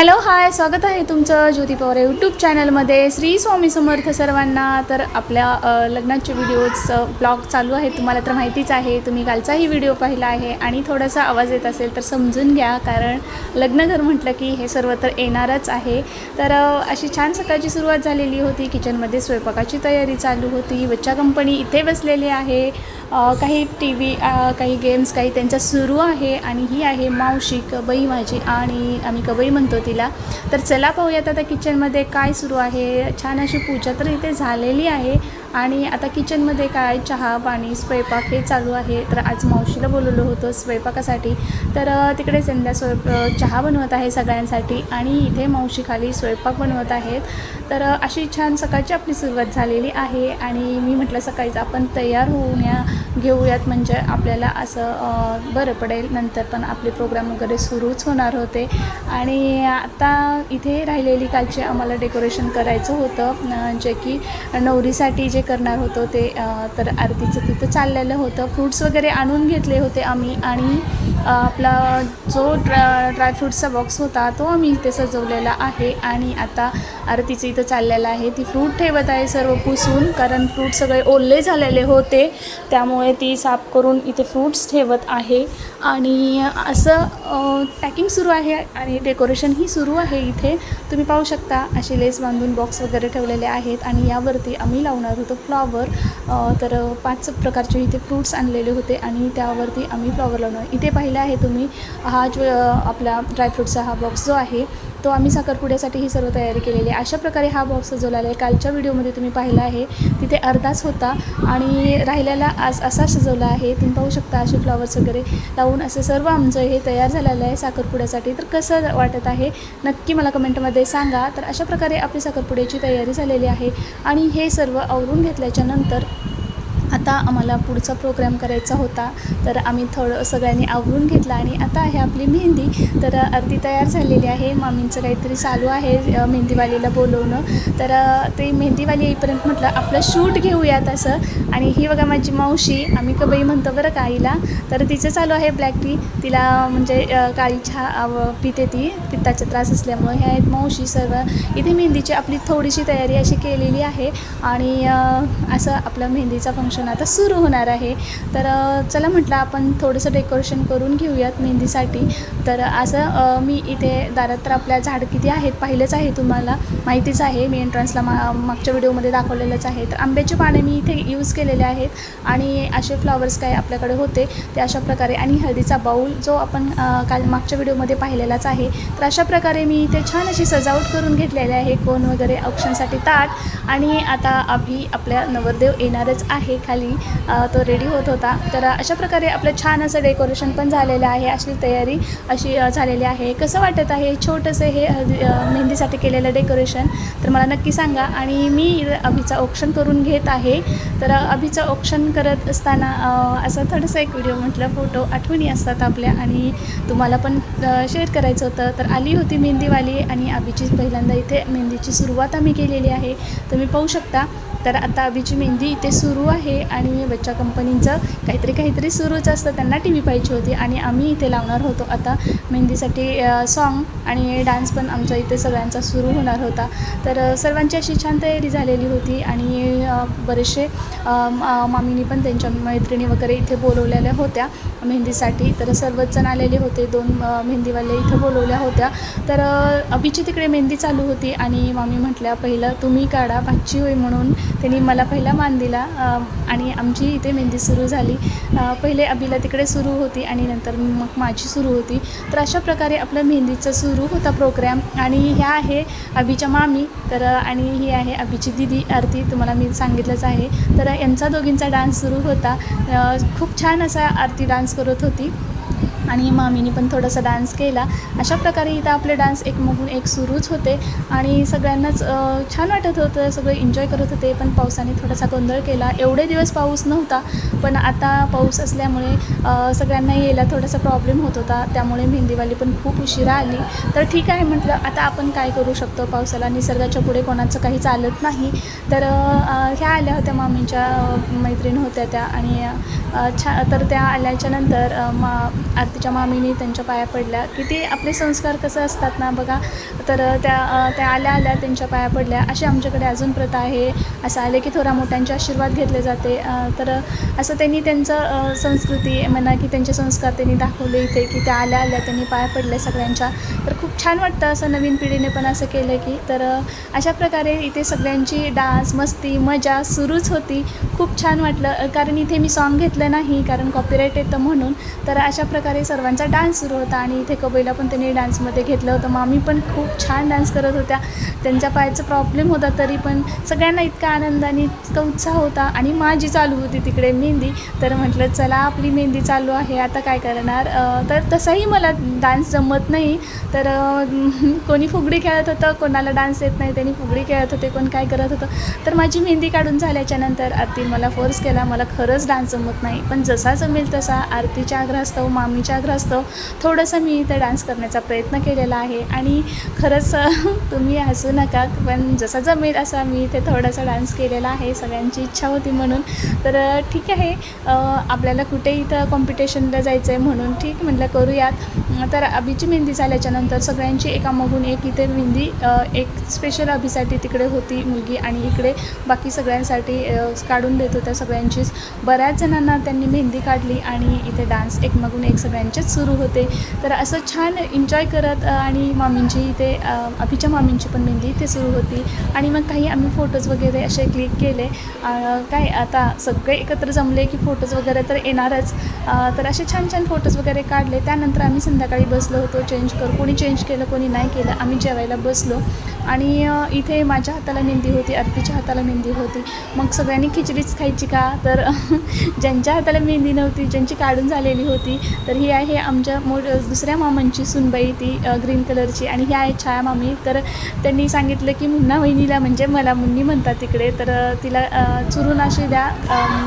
Hello hi स्वागत आहे तुमचं ज्योती पवार यूट्यूब चॅनलमध्ये श्री स्वामी समर्थ सर्वांना. तर आपल्या लग्नाचे व्हिडिओज ब्लॉग चालू आहे तुम्हाला तर माहितीच आहे तुम्ही कालचाही व्हिडिओ पाहिला आहे. आणि थोडासा आवाज येत असेल तर समजून घ्या कारण लग्नघर म्हटलं की हे सर्व तर येणारच आहे. तर अशी छान सकाळची सुरुवात झालेली होती. किचनमध्ये स्वयंपाकाची तयारी चालू होती. बच्चा कंपनी इथे बसलेली आहे. काही टी व्ही काही गेम्स काही त्यांचा सुरू आहे. आणि ही आहे मावशी कबई माझी. आणि आम्ही कबई म्हणतो तिला तर चला पाहूयात आता किचनमध्ये काय सुरू आहे. छान अशी पूजा तर इथे झालेली आहे. आणि आता किचनमध्ये काय चहा पाणी स्वयंपाक हे चालू आहे. तर आज मावशीला बोलवलं होतं स्वयंपाकासाठी. तर तिकडे संध्या स्वयंप चहा बनवत आहे सगळ्यांसाठी आणि इथे मावशी खाली स्वयंपाक बनवत आहेत. तर अशी छान सकाळची आपली सुरुवात झालेली आहे आणि मी म्हटलं सकाळीच आपण तयार होऊन या घेऊयात म्हणजे आपल्याला असं बरं पडेल. नंतर पण आपले प्रोग्राम वगैरे सुरूच होणार होते. आणि आता इथे राहिलेली कालचे आम्हाला डेकोरेशन करायचं होतं जे की नवरीसाठी जे करणार होतो ते तर आरतीचं तिथं चाललेलं होतं. फ्रूट्स वगैरे आणून घेतले होते आम्ही आणि आपला जो ड्रा ड्रायफ्रूटचा बॉक्स होता तो आम्ही इथे सजवलेला आहे. आणि आता आरतीचं इथं चाललेलं आहे. ती फ्रूट ठेवत आहे सर्व पुसून कारण फ्रूट सगळे ओले झालेले होते. त्यामुळे ती साफ करून इथे फ्रूट्स ठेवत आहे. आणि असं पॅकिंग सुरू आहे आणि डेकोरेशनही सुरू आहे इथे. तुम्ही पाहू शकता असे लेस बांधून बॉक्स वगैरे ठेवलेले आहेत. आणि यावरती आम्ही लावणार होतो फ्लॉवर तर पाच प्रकारचे इथे फ्रूट्स आणलेले होते. आणि त्यावरती आम्ही फ्लॉवर लावणार. इथे पाहिजे पाहिलं आहे तुम्ही. हा जो आपला ड्रायफ्रूटचा हा बॉक्स जो आहे तो आम्ही साखरपुड्यासाठी ही सर्व तयारी केलेली आहे. अशा प्रकारे हा बॉक्स सजवलेला आहे कालच्या व्हिडिओमध्ये तुम्ही पाहिला आहे तिथे अर्धाच होता आणि राहिलेला आज असा सजवला आहे. तुम्ही पाहू शकता असे फ्लॉवर्स वगैरे लावून असं सर्व आमचं हे तयार झालेलं आहे साखरपुड्यासाठी. तर कसं वाटत आहे? नक्की मला कमेंटमध्ये सांगा. तर अशा प्रकारे आपली साखरपुड्याची तयारी झालेली आहे आणि हे सर्व आवरून घेतल्याच्या नंतर आता आम्हाला पुढचा प्रोग्राम करायचा होता. तर आम्ही थोडं सगळ्यांनी आवरून घेतला आणि आता ह्या आपली मेहंदी. तर अर्धी तयार झालेली आहे. मामींचं काहीतरी चालू आहे मेहंदीवालीला बोलवणं. तर ते मेहंदीवाली येईपर्यंत म्हटलं आपलं शूट घेऊयात असं. आणि ही बघा माझी मावशी आम्ही कबई म्हणतो बरं का तर तिचं चालू आहे ब्लॅक टी तिला म्हणजे काळी चहा पिते ती. पित्ताचा त्रास असल्यामुळे ह्या आहेत मावशी सर्व. इथे मेहंदीची आपली थोडीशी तयारी अशी केलेली आहे. आणि असं आपलं मेहंदीचा फंक्शन आता सुरू होणार आहे. तर चला म्हटलं आपण थोडंसं डेकोरेशन करून घेऊयात मेहंदीसाठी. तर असं मी इथे दारात तर आपल्या झाड किती आहेत पाहिलंच आहे तुम्हाला माहितीच आहे. मी एंट्रन्सला मा मागच्या व्हिडिओमध्ये दाखवलेलंच आहे. तर आंब्याचे पाने मी इथे यूज केलेले आहेत आणि असे फ्लॉवर्स काय आपल्याकडे होते ते अशा प्रकारे आणि हळदीचा बाऊल जो आपण काल मागच्या व्हिडिओमध्ये पाहिलेलाच आहे. तर अशा प्रकारे मी इथे छान अशी सजावट करून घेतलेली आहे कोण वगैरे औक्षणसाठी ताट आणि आता अभि आपल्या नवरदेव येणारच आहे खाली. तो रेडी होत होता. तर अशा प्रकारे आपलं छान असं डेकोरेशन पण झालेलं आहे. अशी तयारी अशी झालेली आहे. कसं वाटत आहे छोटंसं हे मेहंदीसाठी केलेलं डेकोरेशन? तर मला नक्की सांगा. आणि मी अभिचा ऑप्शन करून घेत आहे. तर अभिचं ऑप्शन करत असताना असं थोडंसं एक व्हिडिओ म्हटलं फोटो आठवणी असतात आपल्या. आणि तुम्हाला पण शेअर करायचं होतं. तर आली होती मेहंदीवाली आणि अभिची पहिल्यांदा इथे मेहंदीची सुरुवात आम्ही केलेली आहे. तुम्ही पाहू शकता. तर आता अभिची मेहंदी इथे सुरू आहे आणि बच्चा कंपनीचं काहीतरी काहीतरी सुरूच असतं. त्यांना टी व्ही पाहिजे होती आणि आम्ही इथे लावणार होतो. आता मेहंदीसाठी सॉन्ग आणि डान्स पण आमच्या इथे सगळ्यांचा सुरू होणार होता. तर सर्वांची अशी छान तयारी झालेली होती आणि बरेचसे मामीनी पण त्यांच्या मैत्रिणी वगैरे इथे बोलवलेल्या होत्या मेहंदीसाठी. तर सर्वच जण आलेले होते. दोन मेहंदीवाले इथं बोलवल्या होत्या. तर अभिची तिकडे मेहंदी चालू होती आणि मामी म्हटल्या पहिलं तुम्ही काढा भाची होई म्हणून. त्यांनी मला पहिला मान दिला आणि आमची इथे मेहंदी सुरू झाली. पहिले अभिला तिकडे सुरू होती आणि नंतर मग माझी सुरू होती. तर अशा प्रकारे आपलं मेहंदीचं सुरू होता प्रोग्रॅम आणि ह्या आहे अभिच्या मामी तर आणि ही आहे अभिची दिदी आरती तुम्हाला मी सांगितलंच आहे. तर यांचा दोघींचा डान्स सुरू होता. खूप छान असा आरती डान्स करत होती. आणि मामीनी पण थोडासा डान्स केला. अशा प्रकारे इथं आपले डान्स एकमेकून एक सुरूच होते. आणि सगळ्यांनाच छान वाटत होतं सगळे एन्जॉय करत होते. पण पावसाने थोडासा गोंधळ केला. एवढे दिवस पाऊस नव्हता. पण आता पाऊस असल्यामुळे सगळ्यांना यायला थोडासा प्रॉब्लेम होत होता. त्यामुळे मेहंदीवाली पण खूप उशिरा आली. तर ठीक आहे म्हटलं आता आपण काय करू शकतो पावसाला? निसर्गाच्या पुढे कोणाचं काही चालत नाही. तर ह्या आल्या होत्या मामींच्या मैत्रीण होत्या त्या. आणि छा तर त्या आल्याच्यानंतर मा तिच्या मामीने त्यांच्या पाया पडल्या. किती आपले संस्कार कसं असतात ना बघा. तर त्या त्या आल्या आल्या त्यांच्या पाया पडल्या. अशी आमच्याकडे अजून प्रथा आहे. असं आले की थोडा मोठ्यांचे आशीर्वाद घेतले जाते. तर असं त्यांनी त्यांचं संस्कृती म्हणा की त्यांचे संस्कार त्यांनी दाखवले इथे की त्या आल्या आल्या त्यांनी पाया पडल्या सगळ्यांच्या. तर खूप छान वाटतं असं नवीन पिढीने पण असं केलं की. तर अशा प्रकारे इथे सगळ्यांची डान्स मस्ती मजा सुरूच होती. खूप छान वाटलं. कारण इथे मी सॉन्ग घेतलं नाही कारण कॉपीराईट येतं म्हणून. तर अशा प्रकारे सर्वांचा डान्स सुरू होता आणि इथे कबईला पण त्यांनी डान्समध्ये घेतलं होतं. मामी पण खूप छान डान्स करत होत्या. त्यांच्या पायाचा प्रॉब्लेम होता तरी पण सगळ्यांना इतका आनंद आणि इतका उत्साह होता. आणि माझी चालू होती तिकडे मेहंदी. तर म्हटलं चला आपली मेहंदी चालू आहे. आता काय करणार? तर तसंही मला डान्स जमत नाही. तर कोणी फुगडी खेळत होतं कोणाला डान्स येत नाही. त्यांनी फुगडी खेळत होते कोण काय करत होतं. तर माझी मेहंदी काढून झाल्याच्यानंतर आरती मला फोर्स केला. मला खरंच डान्स जमत नाही. पण जसा जमेल तसा आरतीच्या आग्रहास्तव मामीच्या आग्रहास्तव थोडंसं मी इथे डान्स करण्याचा प्रयत्न केलेला आहे. आणि खरंच तुम्ही हसू नका पण जसा जमेल असा मी इथे थोडासा डान्स केलेला आहे. सगळ्यांची इच्छा होती म्हणून. तर ठीक आहे. आपल्याला कुठे इथं कॉम्पिटिशनला जायचं आहे म्हणून ठीक म्हटलं करूयात. तर अभिची मेहंदी झाल्याच्यानंतर सगळ्यांची सगळ्यांची एकामागून एक इथे मेहंदी एक स्पेशल अभिसाठी तिकडे होती मुलगी आणि इकडे बाकी सगळ्यांसाठी काढून देत होत्या सगळ्यांचीच. बऱ्याच जणांना त्यांनी मेहंदी काढली आणि इथे डान्स एकमागून एक सगळ्यांचेच सुरू होते. तर असं छान एन्जॉय करत आणि मामींची इथे अभिच्या मामींची पण मेहंदी इथे सुरू होती. आणि मग काही आम्ही फोटोज वगैरे असे क्लिक केले. काय आता सगळे एकत्र जमले की फोटोज वगैरे तर येणारच. तर असे छान छान फोटोज वगैरे काढले. त्यानंतर आम्ही संध्याकाळी बसलो होतो चेंज करू. कोणी चेंज केलं कोणी नाही केलं आम्ही जेवायला बसलो. आणि इथे माझ्या हाताला मेहंदी होती अर्पीच्या हाताला मेहंदी होती. मग सगळ्यांनी खिचडीच खायची का? तर ज्यांच्या हाताला मेहंदी नव्हती ज्यांची काढून झालेली होती तर ही आहे आमच्या मो दुसऱ्या मामांची सुनबाई ती ग्रीन कलरची आणि ही आहे छाया मामी. तर त्यांनी सांगितलं की मुन्ना वहिनीला म्हणजे मला मुन्नी म्हणतात तिकडे तर तिला चुरून अशी द्या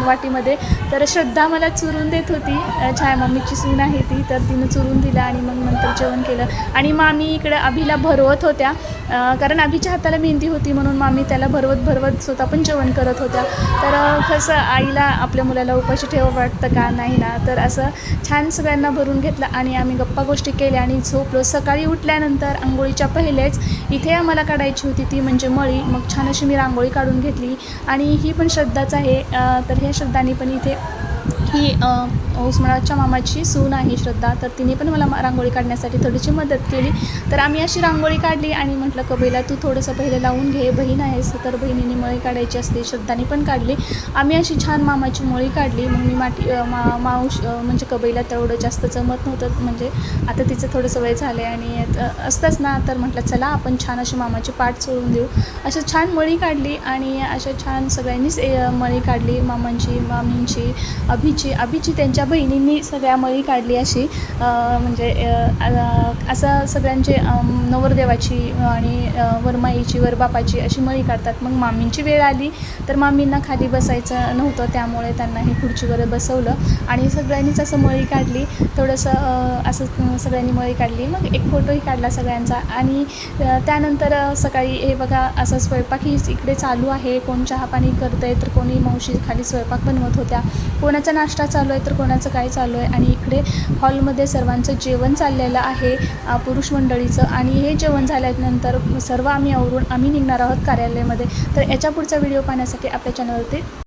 वाटीमध्ये. तर श्रद्धा मला चुरून देत होती. छाया मामीची सून आहे ती तर तिनं चुरून दिलं आणि मग नंतर जेवण केलं. आणि मामी इकडं अभिला भरवत होत्या कारण अभिच्या हाताला मेहंदी होती म्हणून मामी त्याला भरवत भरवत स्वतः पण जेवण करत होत्या. तर कसं आईला आपल्या मुलाला उपाशी ठेवा वाटतं का? नाही ना. तर असं छान सगळ्यांना भरून घेतलं आणि आम्ही गप्पा गोष्टी केल्या आणि झोपलो. सकाळी उठल्यानंतर आंघोळीच्या पहिलेच इथे आम्हाला काढायची होती ती म्हणजे मळी. मग छान अशी मी रांगोळी काढून घेतली. आणि ही पण श्रद्धाच आहे. तर ह्या श्रद्धाने पण इथे ही उस्मानाच्या मामाची सून आहे श्रद्धा तर तिने पण मला रांगोळी काढण्यासाठी थोडीशी मदत केली. तर आम्ही अशी रांगोळी काढली आणि म्हटलं कबईला तू थोडंसं पहिले लावून घे बहीण आहेस तर बहिणीने मळी काढायची असते श्रद्धाने पण काढली. आम्ही अशी छान मामाची मळी काढली. मग मी माटी मा मावश म्हणजे कबईला तेवढं जास्त जमत नव्हतं म्हणजे आता तिचं थोडंसं वय झालं आहे आणि असतंच ना तर म्हटलं चला आपण छान अशी मामाची पाठ सोडून देऊ. अशा छान मळी काढली आणि अशा छान सगळ्यांनीच मळी काढली मामांची मामींची अभिची अभिची त्यांच्या बहिणींनी सगळ्या मळी काढली अशी. म्हणजे असं सगळ्यांचे नवरदेवाची आणि वरमाईची वरबापाची अशी मळी काढतात. मग मामींची वेळ आली तर मामींना खाली बसायचं नव्हतं. त्यामुळे त्यांना हे खुर्चीवर बसवलं आणि सगळ्यांनीच असं मळी काढली. थोडंसं असं सगळ्यांनी मळी काढली. मग एक फोटोही काढला सगळ्यांचा. आणि त्यानंतर सकाळी हे बघा असं स्वयंपाक ही इकडे चालू आहे. कोण चहा पाणी करतं आहे तर कोणी मावशी खाली स्वयंपाक बनवत होत्या. कोणाचा नाश्ता चालू आहे तर कोणाचं काय चालू आहे? आणि इकडे हॉलमध्ये सर्वांचं जेवण चाललेलं आहे पुरुष मंडळीचं. आणि हे जेवण झाल्यानंतर सर्व आम्ही आवरून आम्ही निघणार आहोत कार्यालयामध्ये. तर याच्या पुढचा व्हिडिओ पाहण्यासाठी आपल्या चॅनलवरती